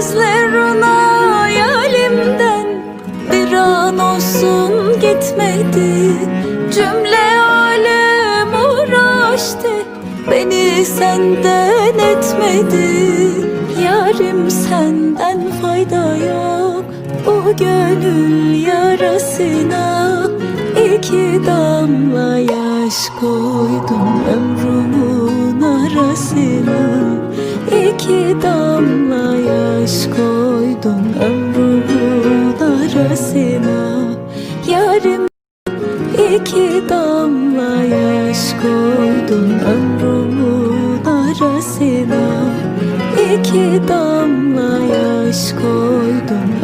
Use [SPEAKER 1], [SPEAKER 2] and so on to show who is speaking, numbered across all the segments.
[SPEAKER 1] Gözlerin hayalimden bir an olsun gitmedi. Cümle alem uğraştı beni senden etmedi. Yarim senden fayda yok bu gönül yarasına iki damla yaş koydum ömrümün arasına. İki damla yaş koydum ömrümün arasına. Yarim iki damla yaş koydum ömrümün arasına. İki damla yaş koydum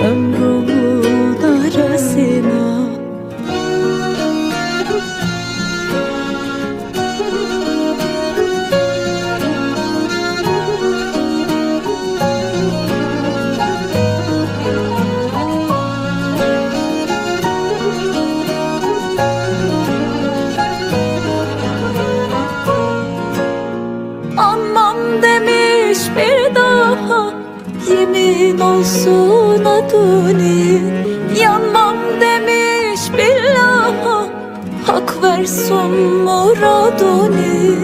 [SPEAKER 1] bir daha Yemin olsun aduni Yanmam demiş billaha Hak versin muraduni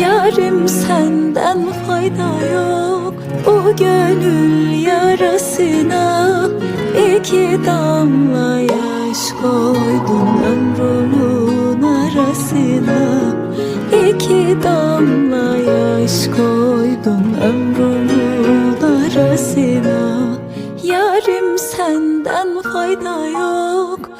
[SPEAKER 1] Yarim senden fayda yok Bu gönül yarasına. İki damla yaş koydum ömrümün arasına yaş koydum ömrümün arasına Yarim senden fayda yok